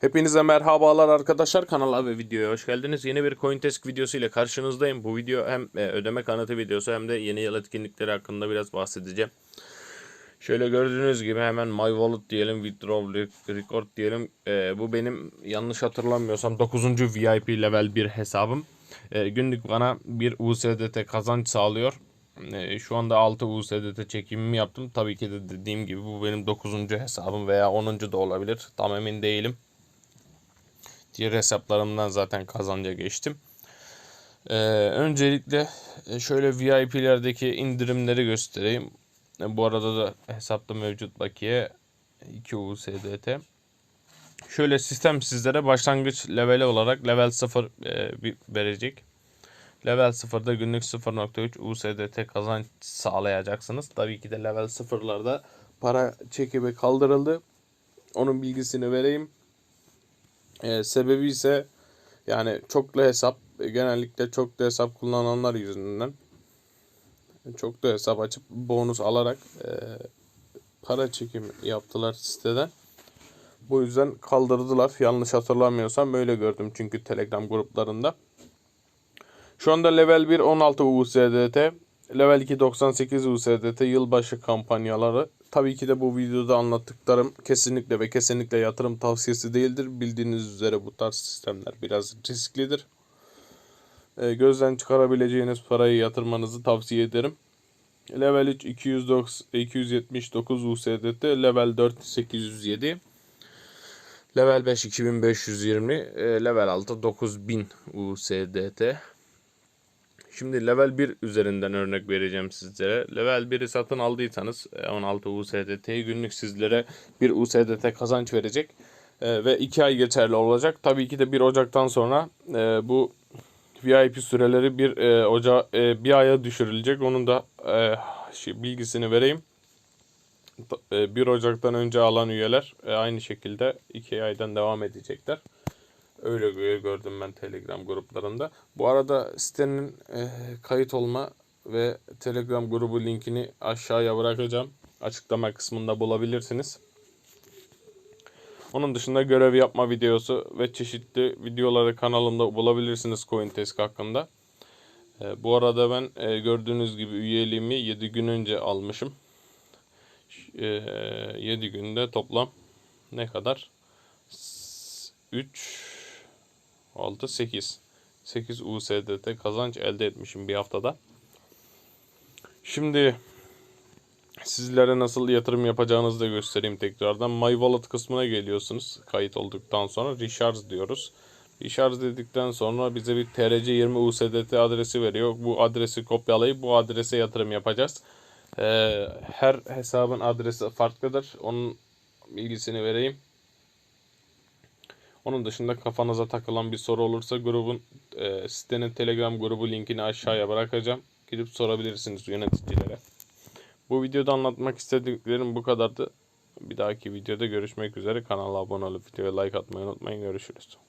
Hepinize merhabalar arkadaşlar kanala ve videoya hoş geldiniz. Yeni bir Coindesk videosu ile karşınızdayım. Bu video hem e, ödeme kanıtı videosu hem de yeni yıl etkinlikleri hakkında biraz bahsedeceğim. Şöyle gördüğünüz gibi hemen My Wallet diyelim, Withdraw Record diyelim. E, bu benim yanlış hatırlamıyorsam 9. VIP level 1 hesabım. E, günlük bana bir USDT kazanç sağlıyor. E, şu anda 6 USDT çekimimi yaptım. Tabii ki de dediğim gibi bu benim 9. hesabım veya 10. da olabilir. Tam emin değilim. Diğer hesaplarımdan zaten kazanca geçtim. Ee, öncelikle e, şöyle VIP'lerdeki indirimleri göstereyim. E, bu arada da hesapta mevcut bakiye 2 USDT. Şöyle sistem sizlere başlangıç leveli olarak level 0 e, verecek. Level 0'da günlük 0.3 USDT kazanç sağlayacaksınız. Tabii ki de level 0'larda para çekimi kaldırıldı. Onun bilgisini vereyim. Ee, sebebi ise yani çoklu hesap e, genellikle çoklu hesap kullananlar yüzünden çoklu hesap açıp bonus alarak e, para çekimi yaptılar siteden. Bu yüzden kaldırdılar. Yanlış hatırlamıyorsam böyle gördüm çünkü Telegram gruplarında. Şu anda level 1 16 USDT, level 2 98 USDT yılbaşı kampanyaları. Tabii ki de bu videoda anlattıklarım kesinlikle ve kesinlikle yatırım tavsiyesi değildir. Bildiğiniz üzere bu tarz sistemler biraz risklidir. E, gözden çıkarabileceğiniz parayı yatırmanızı tavsiye ederim. Level 3 290, 279 USDT, level 4 807, level 5 2520, e, level 6 9000 USDT. Şimdi level 1 üzerinden örnek vereceğim sizlere. Level 1'i satın aldıysanız e, 16 USDT'yi günlük sizlere 1 USDT kazanç verecek. E, ve 2 ay geçerli olacak. Tabii ki de 1 Ocak'tan sonra e, bu VIP süreleri 1 e, Oca e, bir aya düşürülecek. Onun da e, bilgisini vereyim. Ta- e, 1 Ocak'tan önce alan üyeler e, aynı şekilde 2 aydan devam edecekler. Öyle gö- gördüm ben Telegram gruplarında. Bu arada sitenin e, kayıt olma ve Telegram grubu linkini aşağıya bırakacağım. Açıklama kısmında bulabilirsiniz. Onun dışında görev yapma videosu ve çeşitli videoları kanalımda bulabilirsiniz Coindesk hakkında. E, bu arada ben e, gördüğünüz gibi üyeliğimi 7 gün önce almışım. E, 7 günde toplam ne kadar? 3 6 8 8 USDT kazanç elde etmişim bir haftada. Şimdi sizlere nasıl yatırım yapacağınızı da göstereyim tekrardan. My Wallet kısmına geliyorsunuz. Kayıt olduktan sonra Recharge diyoruz. Recharge dedikten sonra bize bir TRC20 USDT adresi veriyor. Bu adresi kopyalayıp bu adrese yatırım yapacağız. Ee, her hesabın adresi farklıdır. Onun bilgisini vereyim. Onun dışında kafanıza takılan bir soru olursa grubun e, sitenin Telegram grubu linkini aşağıya bırakacağım. Gidip sorabilirsiniz yöneticilere. Bu videoda anlatmak istediklerim bu kadardı. Bir dahaki videoda görüşmek üzere. Kanala abone olup videoya like atmayı unutmayın. Görüşürüz.